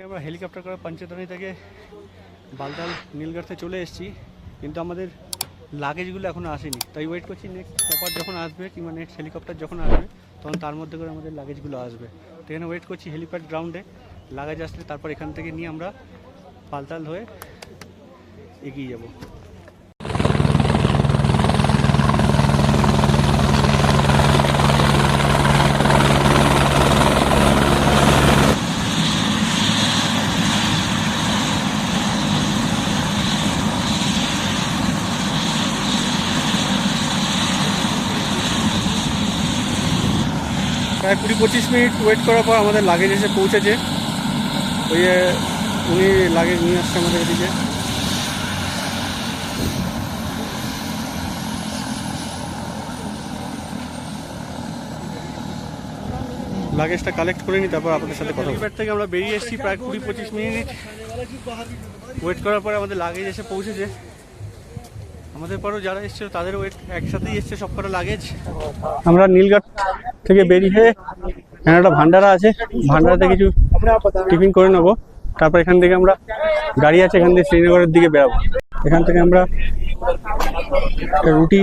আমরা হেলিকপ্টার করে পঞ্চতনী থেকে বালতাল, নীলগড়তে চলে এসেছি। কিন্তু আমাদের লাগেজগুলো এখনও আসেনি। তাই ওয়েট করছি নেক্সট চপার যখন আসবে কিংবা নেক্সট হেলিকপ্টার যখন আসবে, তখন তার মধ্যে করে আমাদের লাগেজগুলো আসবে। তো এখানে ওয়েট করছি হেলিপ্যাড গ্রাউন্ডে লাগেজ আসলে তারপর এখান থেকে নিয়ে আমরা পালতাল হয়ে এগিয়ে যাব। প্রায় কুড়ি পঁচিশ মিনিট ওয়েট করার পর আমাদের লাগেজ এসে পৌঁছেছে। ওই উনি লাগেজ নিয়ে আসছে আমাদের এদিকে। লাগেজটা কালেক্ট করে নিই, তারপর আপনাদের সাথে কথা হেলিপ্যাড থেকে আমরা বেরিয়ে এসেছি প্রায় কুড়ি পঁচিশ মিনিট। ওয়েট করার পরে আমাদের লাগেজ এসে পৌঁছেছে। আমাদের পরেও যারা এসেছিল, তাদেরও ওয়েট একসাথেই এসছে সব কটা লাগেজ আমরা নীলঘাট থেকে বেরিয়ে এখানে একটা ভান্ডারা আছে। ভান্ডারাতে কিছু টিফিন করে নেব। তারপর এখান থেকে আমরা গাড়ি আছে, এখান থেকে শ্রীনগরের দিকে বেরাবো। এখান থেকে আমরা রুটি,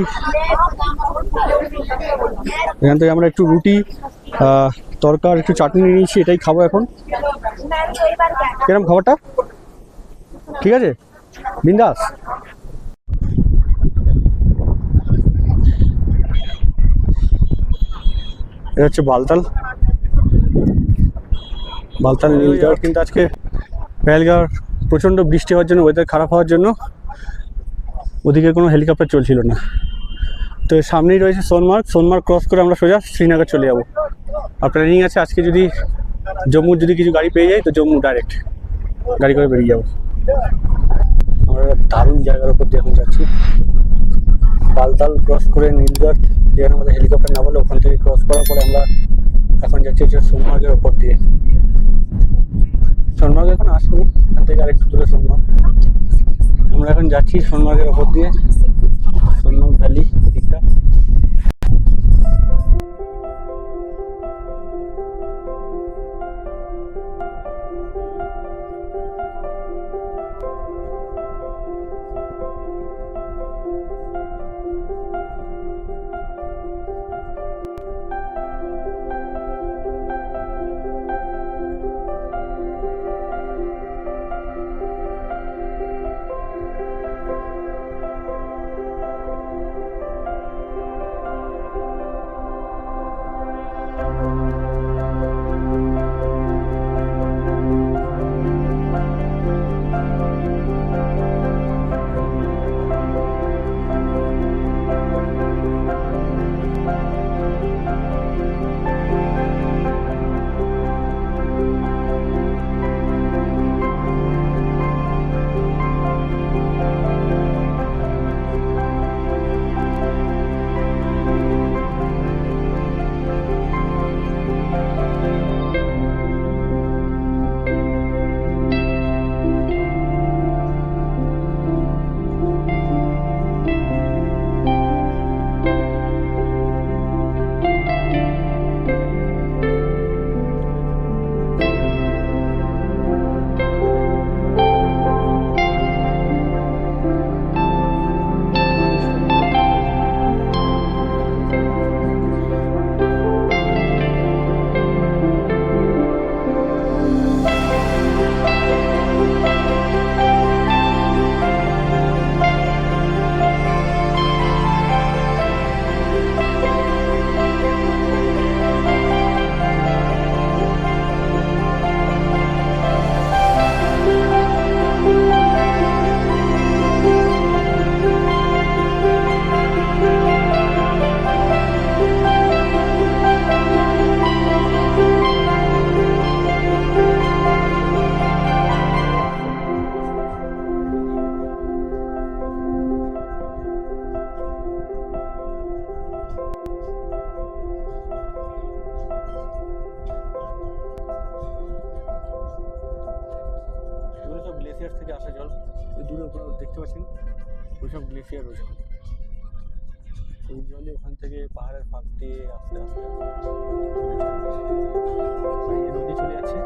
এখান থেকে আমরা একটু রুটি তরকার একটু চাটনি নিয়েছি, এটাই খাব এখন। কিরম খাবারটা? ঠিক আছে? বিন্দাস। এটা হচ্ছে বালতাল। বালতাল নীল নীলগাঁও কিন্তু আজকে পেহেলগাঁও প্রচণ্ড বৃষ্টি হওয়ার জন্য ওয়েদার খারাপ হওয়ার জন্য ওদিকে কোনো হেলিকপ্টার চলছিল না। তো সামনেই রয়েছে সোনমার্গ। সোনমার্গ ক্রস করে আমরা সোজা শ্রীনগর চলে যাব। আর প্ল্যানিং আছে আজকে যদি জম্মুর যদি কিছু গাড়ি পেয়ে যাই তো জম্মু ডাইরেক্ট গাড়ি করে বেরিয়ে যাব। আমরা দারুণ জায়গার উপর দিয়ে এখন যাচ্ছি। বালতাল ক্রস করে নীলগড়, যেখানে আমাদের হেলিকপ্টার না বলে ওখান থেকে ক্রস করার পরে আমরা এখন যাচ্ছি হচ্ছে সোনমার্গের ওপর দিয়ে। সোনমার্গ এখন আসব এখান থেকে আরেকটু দূরে সোনমার্গ। আমরা এখন যাচ্ছি সোনমার্গের ওপর দিয়ে, সোনমার্গ ভ্যালি জল দূরে ওপরে দেখতে পাচ্ছেন ওই সব গ্লেসিয়ার ওই জলে ওখান থেকে পাহাড়ের ফাঁক দিয়ে আস্তে আস্তে নদী চলে যাচ্ছে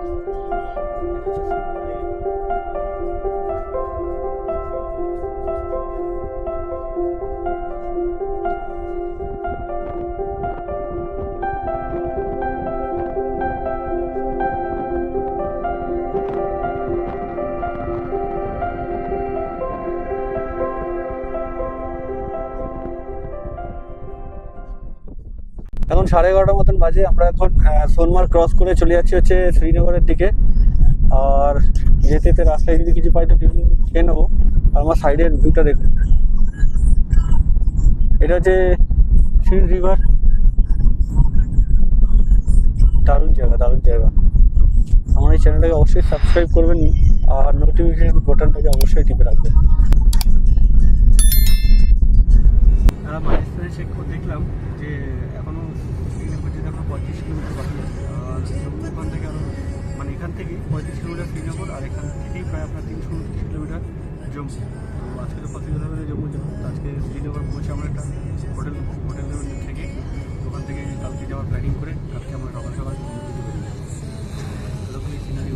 এখন সাড়ে এগারোটার মতন বাজে। আমরা এখন আহ, সোনমার্গ ক্রস করে চলে যাচ্ছি হচ্ছে শ্রীনগরের দিকে। আর যেতে যেতে রাস্তায় যদি কিছু পাই তো টিফিন খেয়ে নেব। আর আমার সাইডের ভিউটা দেখুন। এটা হচ্ছে শিল রিভার দারুণ জায়গা দারুণ জায়গা। আমার এই চ্যানেলটাকে অবশ্যই সাবস্ক্রাইব করবেন আর নোটিফিকেশন বাটনটাকে অবশ্যই টিপে রাখবেন। দেখলাম যে এখনও শ্রীনগর যেতে এখনও পঁয়ত্রিশ কিলোমিটার বাকি আছে। ওখান থেকে আরও মানে এখান থেকে পঁয়ত্রিশ কিলোমিটার শ্রীনগর, আর এখান থেকেই প্রায় আপনার তিনশো উনত্রিশ কিলোমিটার জম্মু। তো আজকে তো পঁচিশ না জম্মু আজকে শ্রীনগর পৌঁছে আমরা একটা হোটেল হোটেল থেকে, ওখান থেকে কালকে যাওয়ার প্ল্যানিং করে, কালকে আমরা সকাল সকাল সিনারি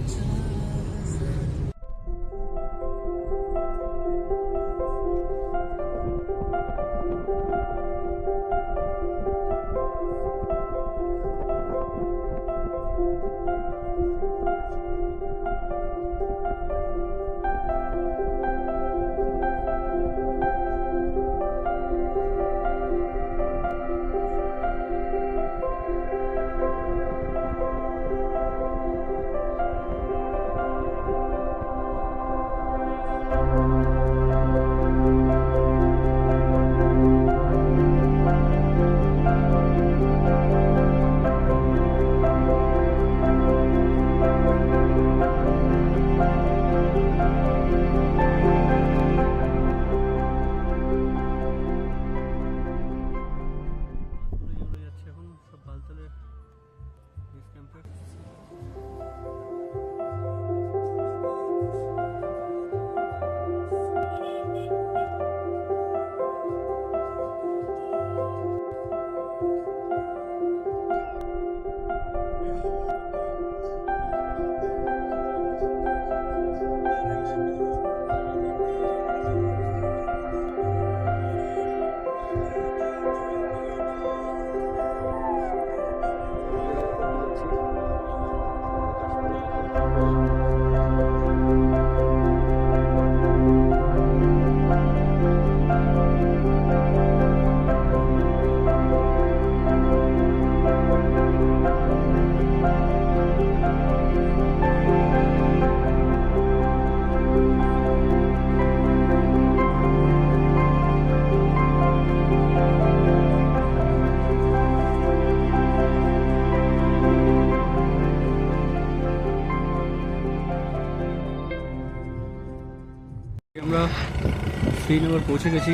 শ্রীনগর পৌঁছে গেছি।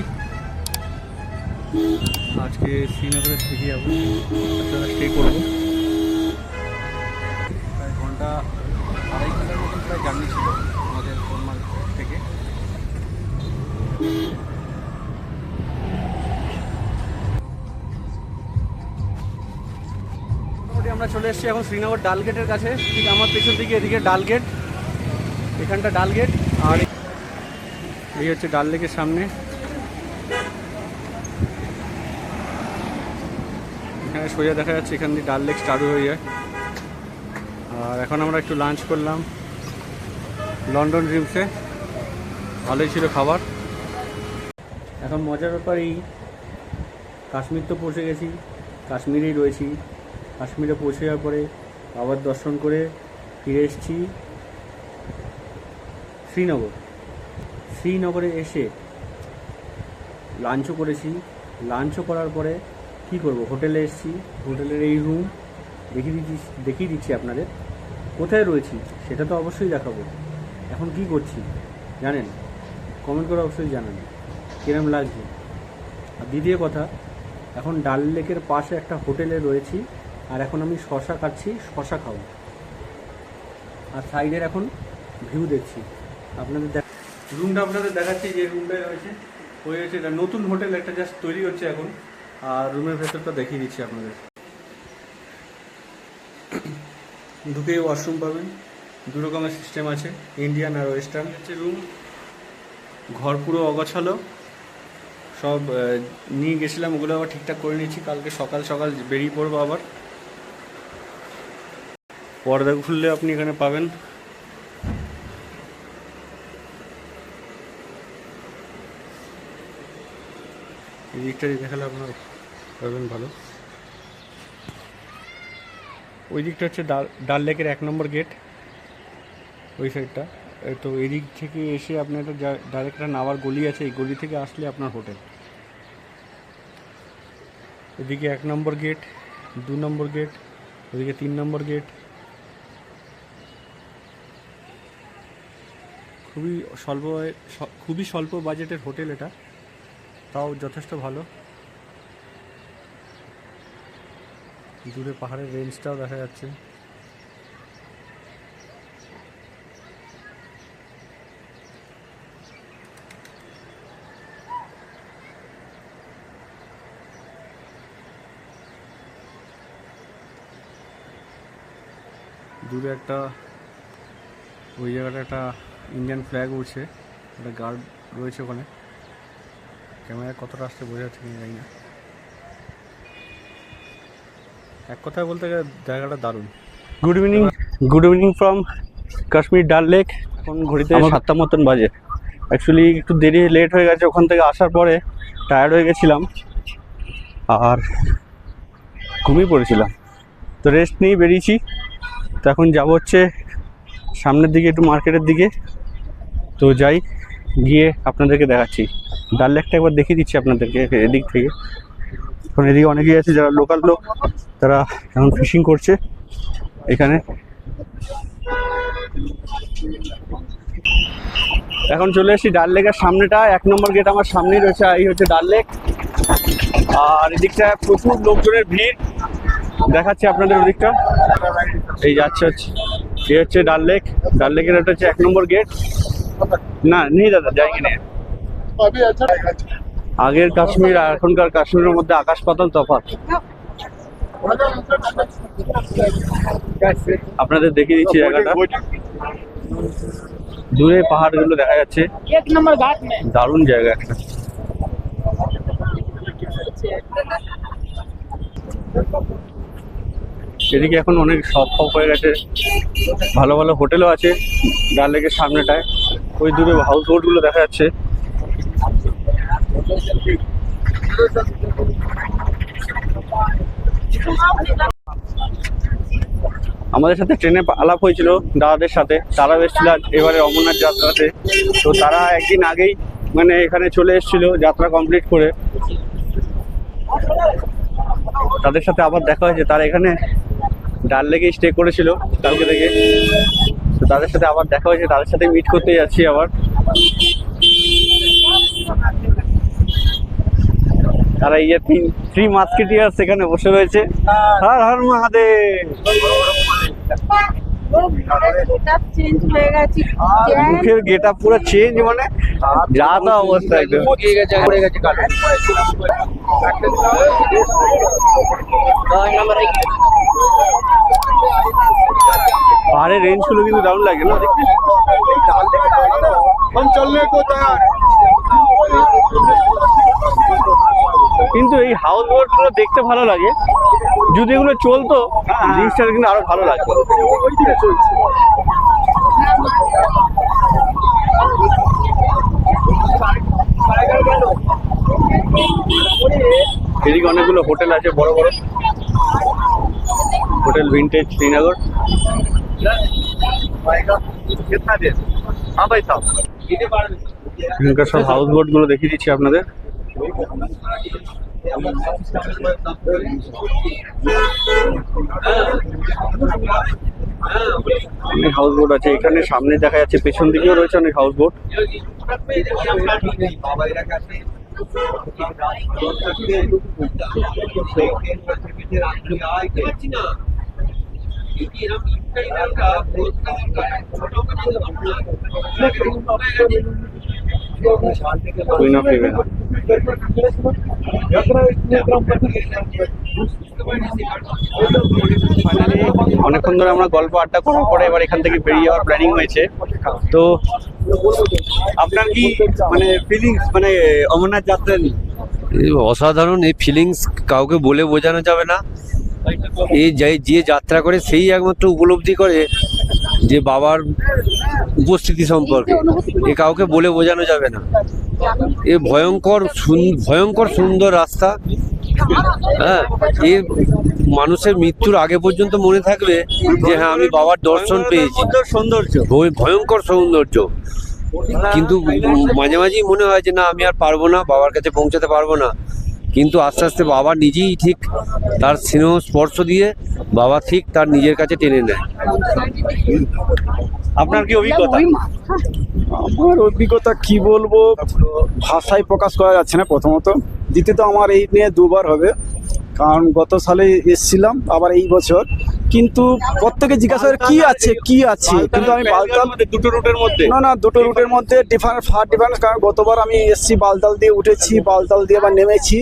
আজকে শ্রীনগরের থেকে যাব। স্টে করব। প্রায় ঘণ্টা আড়াই ঘণ্টার মতন প্রায় জার্নি ছিল আমাদের সোনমার্গ থেকে। আমরা চলে এসেছি এখন শ্রীনগর ডাল গেটের কাছে। ঠিক আমার পেছন দিকে, এদিকে ডাল গেট। এখানটা ডাল গেট। আর এই হচ্ছে ডাল লেকের সামনে। এখানে সোজা দেখা যাচ্ছে, এখান দিয়ে ডাল লেক চালু হয়ে যায়। আর এখন আমরা একটু লাঞ্চ করলাম। লন্ডন ড্রিমসে ভালোই ছিল খাবার। এখন মজার ব্যাপার এই, কাশ্মীর তো পৌঁছে গেছি, কাশ্মীরেই রয়েছি। কাশ্মীরে পৌঁছে যাওয়ার পরে আবার দর্শন করে ফিরে এসেছি শ্রীনগর। শ্রীনগরে এসে লাঞ্চও করেছি। লাঞ্চও করার পরে কি করব? হোটেলে এসেছি। হোটেলের এই রুম দেখিয়ে দিচ্ছি দেখিয়ে দিচ্ছি আপনাদের। কোথায় রয়েছি সেটা তো অবশ্যই দেখাবো। এখন কি করছি? জানেন? কমেন্ট করে অবশ্যই জানান। কিরম লাগছে? আর দ্বিতীয় কথা, এখন ডাল লেকের পাশে একটা হোটেলে রয়েছি আর এখন আমি শশা কাটছি, শশা খাব। আর সাইডের এখন ভিউ দেখছি। আপনাদের রুমটা আপনাদের দেখাচ্ছি, যে রুমটায় রয়েছে। ওই হচ্ছে এটা নতুন হোটেল, একটা জাস্ট তৈরি হচ্ছে এখন। আর রুমের ভেতরটা দেখিয়ে দিচ্ছি আপনাদের। ঢুকেই ওয়াশরুম পাবেন। দু রকমের সিস্টেম আছে ইন্ডিয়ান আর ওয়েস্টার্ন হচ্ছে রুম ঘর পুরো অগোছালো। সব নিয়ে গেছিলাম, ওগুলো আবার ঠিকঠাক করে নিয়েছি। কালকে সকাল সকাল বেরিয়ে পড়ব আবার। পর্দা খুললে আপনি এখানে পাবেন। এই দিকটা দেখালে আপনার পাবেন ভালো। ওই দিকটা হচ্ছে ডাল ডাল লেকের এক নম্বর গেট, ওই সাইডটা। তো এদিক থেকে এসে আপনার একটা ডাইরেক্ট নামার গলি আছে, এই গলি থেকে আসলে আপনার হোটেল। এদিকে এক নম্বর গেট, দু নম্বর গেট, ওদিকে তিন নম্বর গেট। খুবই স্বল্প খুবই স্বল্প বাজেটের হোটেল এটা। তাও যথেষ্ট ভালো। দূরে পাহাড়ের রেঞ্জটাও দেখা যাচ্ছে। দূরে একটা, ওই জায়গাটা একটা ইন্ডিয়ান ফ্ল্যাগ উঠছে একটা গার্ড রয়েছে ওখানে। ক্যামেরায় কতটা আসতে বোঝা যাচ্ছে কিনা জানি না। এক কথায় বলতে গেলে জায়গাটা দারুণ। Good evening good evening from Kashmir Dal Lake এখন ঘড়িতে সাতটা মতন বাজে। অ্যাকচুয়ালি একটু দেরি লেট হয়ে গেছে। ওখান থেকে আসার পরে টায়ার্ড হয়ে গেছিলাম। আর ঘুমিয়ে পড়েছিলাম। তো রেস্ট নিয়ে বেরিয়েছি। তো এখন যাব হচ্ছে সামনের দিকে একটু মার্কেটের দিকে। তো যাই। গিয়ে আপনাদেরকে দেখাচ্ছি। ডাল লেকটা একবার দেখিয়ে দিচ্ছি আপনাদেরকে এদিক থেকে। এখন এদিকে অনেকেই আছে যারা লোকাল লোক, তারা এখন ফিশিং করছে এখানে। এখন চলে এসেছি ডাল লেকের সামনেটা। এক নম্বর গেট আমার সামনেই রয়েছে, এই হচ্ছে ডাল লেক। আর এদিকটা প্রচুর লোকজনের ভিড়। দেখাচ্ছি আপনাদের ওদিকটা। এই যাচ্ছে হচ্ছে, এই হচ্ছে ডাল লেক। ডাল লেকের এটা হচ্ছে এক নম্বর গেট না নেই দাদা যায়নি আগের কাশ্মীর আর এখনকার কাশ্মীরের মধ্যে আকাশ পাতাল তফাৎ। আপনাদের দেখিয়ে দিচ্ছি জায়গাটা। দূরে পাহাড়গুলো দেখা যাচ্ছে। দারুণ দারুণ জায়গা একটা। Thank you. এদিকে এখন অনেক শপ ফপ হয়ে গেছে। ভালো ভালো হোটেলও আছে ডাল লেকের সামনেটায়। ওই দূরে হাউস বোটগুলো দেখা যাচ্ছে। আমাদের সাথে ট্রেনে আলাপ হয়েছিল দাদাদের সাথে। তারা এসেছিল এবারে অমরনাথ যাত্রাতে। তো তারা একদিন আগেই মানে এখানে চলে এসেছিল যাত্রা কমপ্লিট করে। তাদের সাথে আবার দেখা হয়েছে। তারা এখানে ডাল লেগে স্টে করেছিল কালকে থেকে। তো তাদের সাথে আবার দেখা হয়েছে, তাদের সাথে মিট করতে যাচ্ছি আবার। তারা ইয়ে তিন থ্রি মাস্কেটিয়ার সেখানে বসে রয়েছে। হর হর মহাদেব! চেঞ্জ হয়ে গেছে মুখের পুরো চেঞ্জ মানে যা তা অবস্থা একদম। পাহাড়ের রেঞ্জগুলো কিন্তু দারুণ লাগে না কিন্তু এই হাউস বোটগুলো দেখতে ভালো লাগে। যদি এগুলো চলতো, জিনিসটা কিন্তু আরও ভালো লাগতো। এদিকে অনেকগুলো হোটেল আছে, বড় বড়। Hotel vintage Srinagar. এখানকার সব হাউস বোটগুলো দেখিয়ে দিচ্ছি আপনাদের। অনেক হাউস বোট আছে। এখানে সামনে দেখা যাচ্ছে পেছন দিকেও রয়েছে অনেক হাউস বোট অনেকক্ষণ ধরে আমরা গল্প আড্ডা করার পরে এবার এখান থেকে বেরিয়ে যাওয়ার প্ল্যানিং হয়েছে। তো আপনার কি মানে ফিলিংস মানে অমরনাথ যাত্রা অসাধারণ এই ফিলিংস কাউকে বলে বোঝানো যাবে না। এই যে যে যাত্রা করে সেই একমাত্র উপলব্ধি করে যে বাবার উপস্থিতি সম্পর্কে। এ কাউকে বলে বোঝানো যাবে না। এ ভয়ঙ্কর ভয়ঙ্কর সুন্দর রাস্তা। হ্যাঁ এ মানুষের মৃত্যুর আগে পর্যন্ত মনে থাকবে যে হ্যাঁ আমি বাবার দর্শন পেয়েছি। সৌন্দর্য ভয়- ভয়ঙ্কর সৌন্দর্য। কিন্তু মাঝে মাঝেই মনে হয় যে না, আমি আর পারব না, বাবার কাছে পৌঁছাতে পারব না। কিন্তু আস্তে আস্তে বাবা নিজেই ঠিক তার স্নেহ স্পর্শ দিয়ে বাবা ঠিক তার নিজের কাছে টেনে নেয়। আপনার কি অভিজ্ঞতা? আমার অভিজ্ঞতা কি বলব? ভাষায় প্রকাশ করা যাচ্ছে না প্রথমত। দ্বিতীয়ত আমার এই নিয়ে দুবার হবে। কারণ গত সালে এসেছিলাম আবার এই বছর। কিন্তু প্রত্যেকে জিজ্ঞাসা করে কি আছে কি আছে? কিন্তু আমি বালতাল দুটো রুটের মধ্যে? না না দুটো রুটের মধ্যে ডিফারেন্স ফার ডিফারেন্স কারণ গতবার আমি এসছি বালতাল দিয়ে উঠেছি বালতাল দিয়ে আবার নেমেছি।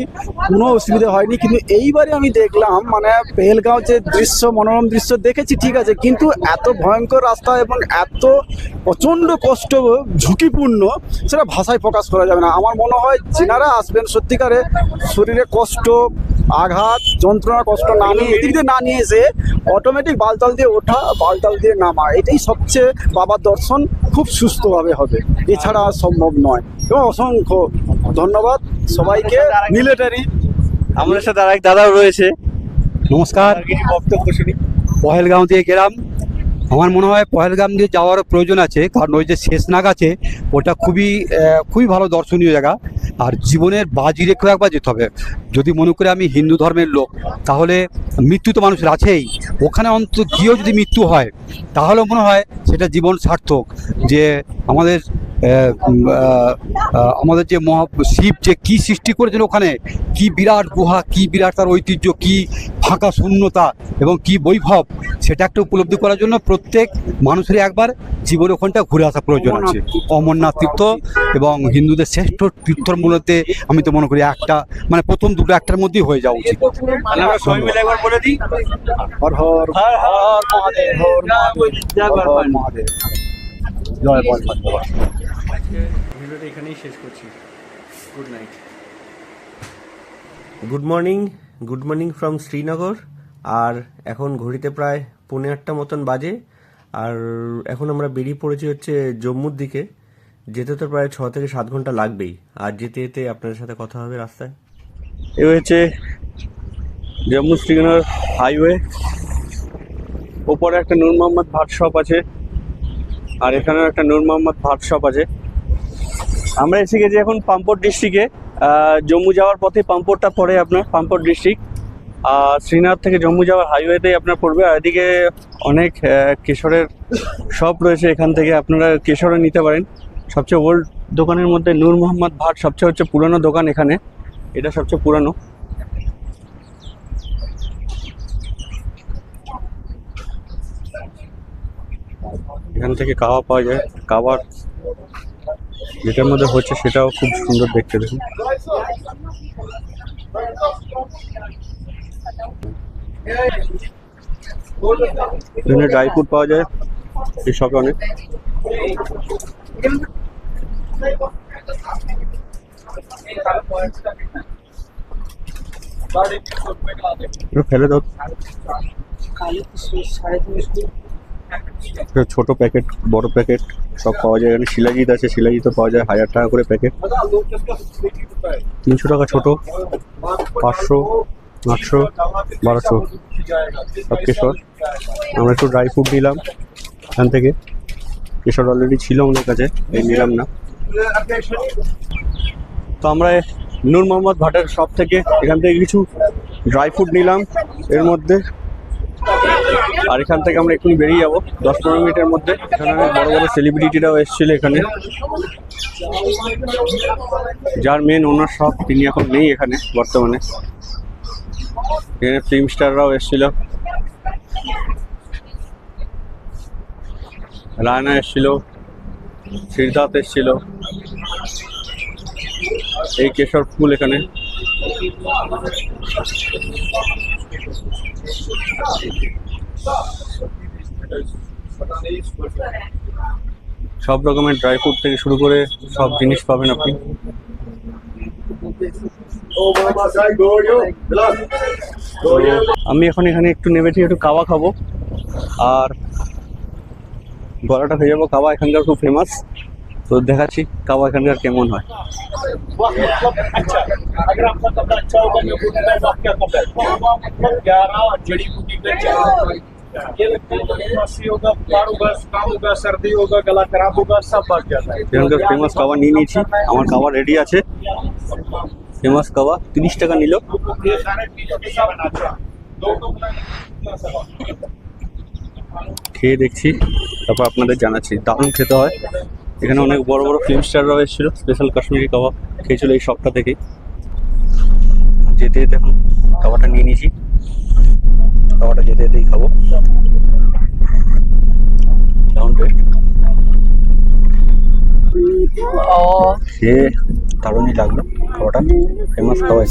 কোনো অসুবিধা হয়নি কিন্তু এইবারে আমি দেখলাম মানে পেহেলগাঁও যে দৃশ্য মনোরম দৃশ্য দেখেছি ঠিক আছে কিন্তু এত ভয়ঙ্কর রাস্তা এবং এত প্রচণ্ড কষ্ট ঝুঁকিপূর্ণ সেটা ভাষায় প্রকাশ করা যাবে না। আমার মনে হয় যেনারা আসবেন সত্যিকারে শরীরে কষ্ট আঘাত যন্ত্রণা কষ্ট না নিয়ে এদিক দিয়ে না নিয়ে এসে অটোমেটিক বালতাল দিয়ে ওঠা বালতাল দিয়ে নামা এটাই সবচেয়ে বাবার দর্শন খুব সুস্থভাবে হবে। এছাড়া আর সম্ভব নয়। এবং অসংখ্য ধন্যবাদ সবাইকে। মিলিটারি। আমাদের সাথে আরেক দাদাও রয়েছে। নমস্কার। বক্তব্য শুনি। পহেলগাঁও দিয়ে গেলাম। আমার মনে হয় পহেলগাম দিয়ে যাওয়ার প্রয়োজন আছে, কারণ ওই যে শেষ নাগ আছে, ওটা খুবই খুবই ভালো দর্শনীয় জায়গা। আর জীবনের বাজি রেখে একবার যেতে হবে। যদি মনে করে আমি হিন্দু ধর্মের লোক, তাহলে মৃত্যু তো মানুষের আছেই। ওখানে অন্ত গিয়েও যদি মৃত্যু হয় তাহলে মনে হয় সেটা জীবন সার্থক। যে আমাদের আমাদের যে মহা শিব যে কি সৃষ্টি করেছেন ওখানে কি বিরাট গুহা কি বিরাট তার ঐতিহ্য কি ফাঁকা শূন্যতা এবং কি বৈভব সেটা একটা উপলব্ধি করার জন্য প্রত্যেক মানুষের একবার জীবনে ওখানটা ঘুরে আসা প্রয়োজন আছে। অমরনাথ তীর্থ এবং হিন্দুদের শ্রেষ্ঠ তীর্থর মূলতে আমি তো মনে করি একটা মানে প্রথম দুটো একটার মধ্যেই হয়ে যাওয়া উচিত। হর হর হর হর মহাদেব। জয় বল ভিডিওটা এখানেই শেষ করছি। Good night good morning good morning from Srinagar আর এখন ঘড়িতে প্রায় পৌনে আটটা মতন বাজে। আর এখন আমরা বেরিয়ে পড়েছি হচ্ছে জম্মুর দিকে। যেতে তো প্রায় ছ থেকে সাত ঘণ্টা লাগবেই। আর যেতে যেতে আপনাদের সাথে কথা হবে রাস্তায়। এ হচ্ছে জম্মু শ্রীনগর হাইওয়ে ওপরে একটা নূর মোহাম্মদ ভাট শপ আছে। আর এখানেও একটা নূর মোহাম্মদ ভাট শপ আছে। আমরা এসে গেছি এখন পাম্পোর ডিস্ট্রিক্টে জম্মু যাওয়ার পথে পাম্পোরটা পড়ে আপনার, পাম্পোর ডিস্ট্রিক্ট আর শ্রীনগর থেকে জম্মু যাওয়ার হাইওয়েতেই আপনার পড়বে। আর এদিকে অনেক কেশরের শপ রয়েছে এখান থেকে। আপনারা কেশরও নিতে পারেন। সবচেয়ে ওল্ড দোকানের মধ্যে নূর মোহাম্মদ ভাট সবচেয়ে হচ্ছে পুরনো দোকান এখানে। এটা সবচেয়ে পুরানো। এখান থেকে কাওয়া পাওয়া যায়। কাওয়ার যেটার মধ্যে হচ্ছে সেটাও খুব সুন্দর দেখতে দেখুন। এখানে ড্রাই ফ্রুট পাওয়া যায়, এই শপে অনেক। ফেলে দাও। এটা ছোট প্যাকেট, বড় প্যাকেট, সব পাওয়া যায় এখানে। শিলাজিৎ আছে, শিলাজিৎ পাওয়া যায় হাজার টাকা করে প্যাকেট। তিনশো টাকা ছোট, পাঁচশো, আটশো, বারোশো, সব কেশর। আমরা একটু ড্রাই ফ্রুট নিলাম এখান থেকে। কেশর অলরেডি ছিল আমাদের কাছে, এই নিলাম না। তো আমরা নূর মোহাম্মদ ভাটের শপ থেকে এখান থেকে কিছু ড্রাই ফ্রুট নিলাম। এর মধ্যে আর এখান থেকে আমরা এক্ষুনি বেরিয়ে যাব। দশ পনেরো মিনিটের মধ্যে। এখানে অনেক বড় বড় সেলিব্রিটিরাও এসেছিল এখানে। যার মেন ওনার সব, তিনি এখন নেই এখানে বর্তমানে। এখানে ফিল্ম স্টাররাও এসেছিল। রায়না এসেছিল। সিদ্ধার্থ এসেছিল। এই কেশর ফুল এখানে। সব রকমের ড্রাই ফ্রুট থেকে শুরু করে সব জিনিস পাবেন আপনি। আমি এখন এখানে একটু নেমেছি, একটু কাওয়া খাব। আর গলাটা হয়ে যাব কাওয়া এখানকার খুব ফেমাস তো দেখাচ্ছি কাওয়া এখানকার কেমন হয়। আচ্ছা। अच्छा अगर आपका कपड़ा अच्छा होगा मैं बोलूंगा तो आप क्या कपड़ा मतलब ग्यारह जड़ी बूटी का चार ये लगता है कि खांसी होगा बुखार होगा जुकाम होगा सर्दी होगा गला खराब होगा सब भाग जाता है এখানকার ফেমাস কাওয়া নিয়ে নিয়েছি আমার কাওয়া রেডি আছে ফেমাস কাওয়া তিরিশ টাকা নিল ये सारे चीजों के साथ अच्छा दो टोकरा খেয়ে দেখছি তারপর আপনাদের জানাচ্ছি দারুণ খেতে হয় এখানে অনেক বড় বড় ফিল্ম স্টাররাও এসেছিল স্পেশাল কাশ্মীরি কাবাব খেয়েছিল এই শপটা থেকে যেতে যেতে এখন খাবারটা নিয়ে নিয়েছি খাবারটা যেতে যেতেই খাব। টেস্ট সে দারুণই লাগল খাওয়াটা। ফেমাস খাওয়া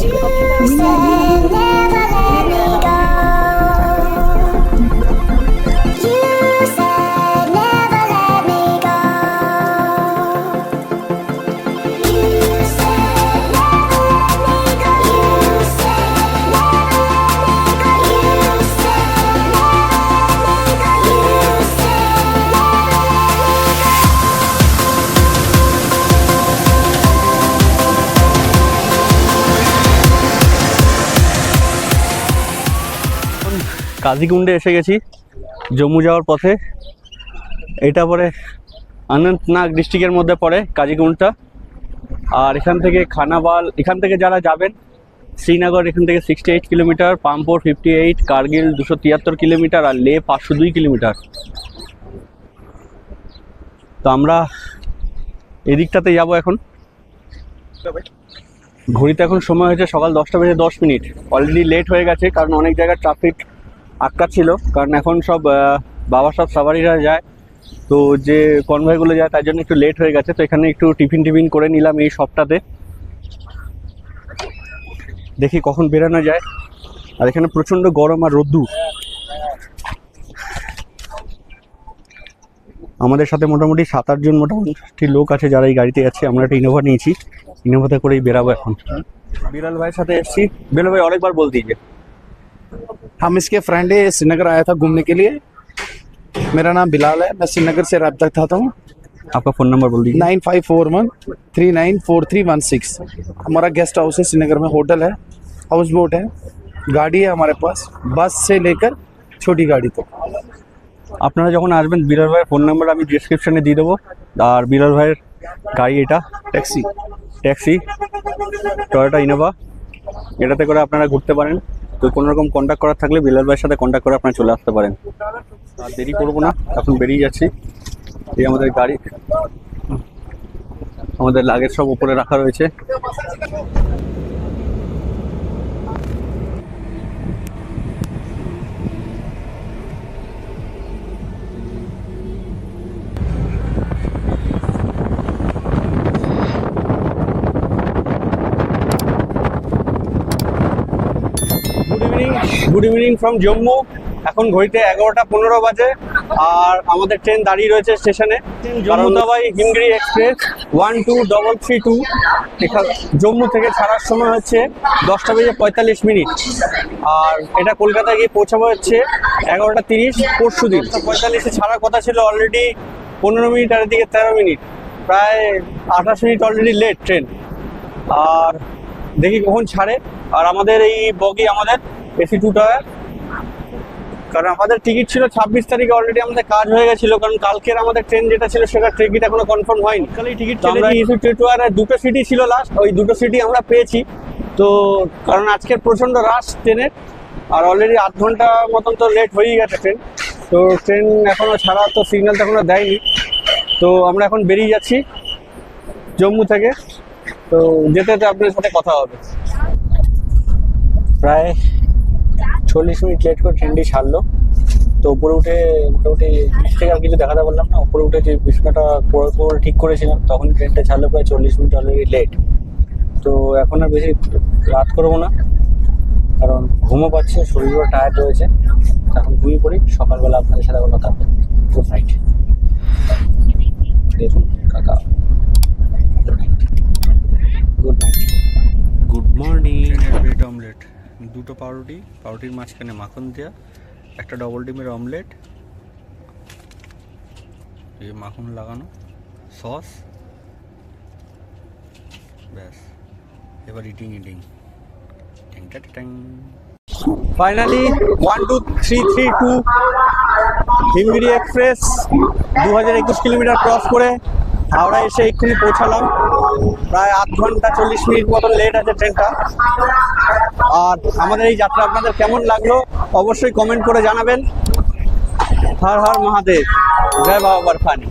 কাজিকুন্ডে এসে গেছি, জম্মু যাওয়ার পথে। এটা পরে অনন্তনাগ ডিস্ট্রিক্টের মধ্যে পড়ে কাজিকুন্ডটা আর এখান থেকে খানাবাল, এখান থেকে যারা যাবেন, শ্রীনগর এখান থেকে sixty eight kilometre, Pampore fifty eight Kargil দুশো তিয়াত্তর কিলোমিটার, আর লে পাঁচশো দুই কিলোমিটার। তো আমরা এদিকটাতে যাব এখন। ঘড়িতে এখন সময় হয়েছে সকাল দশটা বেজে দশ মিনিট। অলরেডি লেট হয়ে গেছে, কারণ অনেক জায়গায় ট্রাফিক আটকা ছিল। কারণ এখন সব বাবা সব সাবারিরা যায়। তো যে কনভয়গুলো যায়, তার জন্য একটু লেট হয়ে গেছে। তো এখানে একটু টিফিন টিফিন করে নিলাম এই শপটাতে দেখি কখন বেরানো যায়। আর এখানে প্রচণ্ড গরম আর রোদ্দুর। আমাদের সাথে মোটামুটি সাত আটজন মোটামুটি লোক আছে যারা এই গাড়িতে যাচ্ছে আমরা একটা ইনোভা নিয়েছি। ইনোভাতে করেই বেরাবো এখন। বিড়াল ভাইয়ের সাথে এসেছি। বিড়াল ভাই অনেকবার বলতে যে हम इसके फ्रेंड है श्रीनगर आया था घूमने के लिए मेरा नाम बिलाल है मैं श्रीनगर से रबता खाता हूँ आपका फोन नंबर बोल दीजिए nine five four one three nine four three one six हमारा गेस्ट हाउस है श्रीनगर में होटल है हाउस बोट है गाड़ी है हमारे पास बस से लेकर छोटी गाड़ी तक আপনারা যখন আসবেন বিড়াল ভাইয়ের ফোন নাম্বার আমি ডিসক্রিপশনে দিয়ে দেবো আর বিড়াল ভাইয়ের গাড়ি এটা टैक्सी ট্যাক্সি টয়োটা ইনোভা এটাতে করে আপনারা ঘুরতে পারেন তো কোনো রকম কন্ট্যাক্ট করার থাকলে বিলাল ভাইয়ের সাথে কন্ট্যাক্ট করে আপনারা চলে আসতে পারেন। আর দেরি করব না, এখন বেরিয়ে যাচ্ছি। এই আমাদের গাড়ি। আমাদের লাগেজ সব উপরে রাখা রয়েছে। গুড ইভিনিং ফ্রম জম্মু এখন ঘড়িতে এগারোটা পনেরো বাজে আর আমাদের ট্রেন দাঁড়িয়ে রয়েছে স্টেশনে জম্মুদাবাই Himgiri express one two double three two Jammu থেকে ছাড়ার সময় হচ্ছে দশটা বেজে পঁয়তাল্লিশ মিনিট। আর এটা কলকাতা গিয়ে পৌঁছাবো হচ্ছে এগারোটা তিরিশ পরশু দিন। পঁয়তাল্লিশে ছাড়ার কথা ছিল অলরেডি পনেরো মিনিট আর এদিকে তেরো মিনিট। প্রায় আঠাশ মিনিট অলরেডি লেট ট্রেন আর দেখি কখন ছাড়ে। আর আমাদের এই বগি আমাদের এসি টু টায়ার কারণ আমাদের টিকিট ছিল ছাব্বিশ তারিখে অলরেডি আমাদের কাজ হয়ে গেছিল কারণ কালকের আমাদের ট্রেন যেটা ছিল সেটা টিকিট এখনও কনফার্ম হয়নি। কালই টিকিট আমরা এসি টু টায়ারে দুটো সিটি ছিল লাস্ট ওই দুটো সিটি আমরা পেয়েছি। তো কারণ আজকের প্রচণ্ড রাশ ট্রেনের আর অলরেডি আধ ঘণ্টা মতন তো লেট হয়েই গেছে ট্রেন তো ট্রেন এখনও ছাড়া তো সিগন্যাল তো এখনও দেয়নি। তো আমরা এখন বেরিয়ে যাচ্ছি জম্মু থেকে। তো যেতে যেতে আপনার সাথে কথা হবে। প্রায় চল্লিশ মিনিট লেট করে ট্রেনটি ছাড়লো। তো উপরে উঠে মোটামুটি নিচ থেকে আর কিছু দেখাতে পারলাম না। উপরে উঠে যে বিষ্ণাটা পরে ঠিক করেছিলাম, তখন ট্রেনটা ছাড়লো প্রায় চল্লিশ মিনিট অলরেডি লেট তো এখন আর বেশি রাত করব না, কারণ ঘুমও পাচ্ছে শরীরও টায়ার্ড রয়েছে। এখন ঘুমিয়ে পড়ি, সকালবেলা আপনাদের সাথে কথা হবে গুড নাইট দেখুন কাকা good night good morning bread omelette দুটো পাউরুটি, পাউরুটির মাঝখানে মাখন দেওয়া একটা ডবল ডিমের অমলেট এই মাখন লাগানো সস ব্যাস, এবার eating eating finally one two three three two Himgiri express দু হাজার একুশ কিলোমিটার ক্রস করে হাওড়া এসে এক্ষুনি পৌঁছালাম। প্রায় আধ ঘণ্টা, চল্লিশ মিনিট মতন লেট আছে ট্রেনটা আর আমাদের এই যাত্রা আপনাদের কেমন লাগল অবশ্যই কমেন্ট করে জানাবেন। হর হর মহাদেব। জয় বাবা বরফানি।